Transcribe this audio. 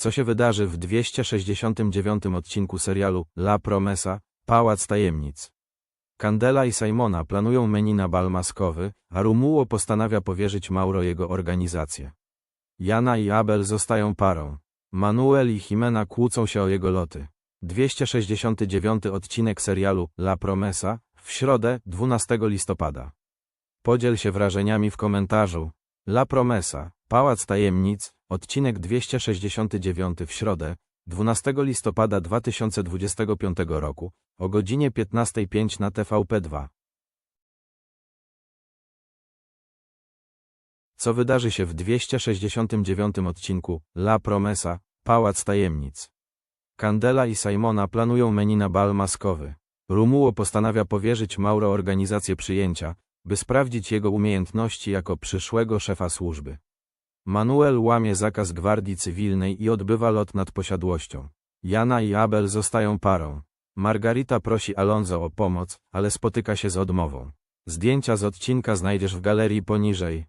Co się wydarzy w 269 odcinku serialu La Promesa, Pałac Tajemnic. Candela i Simona planują menu na bal maskowy, a Rumuło postanawia powierzyć Mauro jego organizację. Jana i Abel zostają parą. Manuel i Jimena kłócą się o jego loty. 269 odcinek serialu La Promesa w środę 12 listopada. Podziel się wrażeniami w komentarzu. La Promesa, Pałac Tajemnic, odcinek 269 w środę 12 listopada 2025 roku o godzinie 15.05 na TVP2. Co wydarzy się w 269 odcinku La Promesa, Pałac Tajemnic. Candela i Simona planują menu na bal maskowy. Rumuło postanawia powierzyć Mauro organizację przyjęcia, by sprawdzić jego umiejętności jako przyszłego szefa służby. Manuel łamie zakaz gwardii cywilnej i odbywa lot nad posiadłością. Jana i Abel zostają parą. Margarita prosi Alonso o pomoc, ale spotyka się z odmową. Zdjęcia z odcinka znajdziesz w galerii poniżej.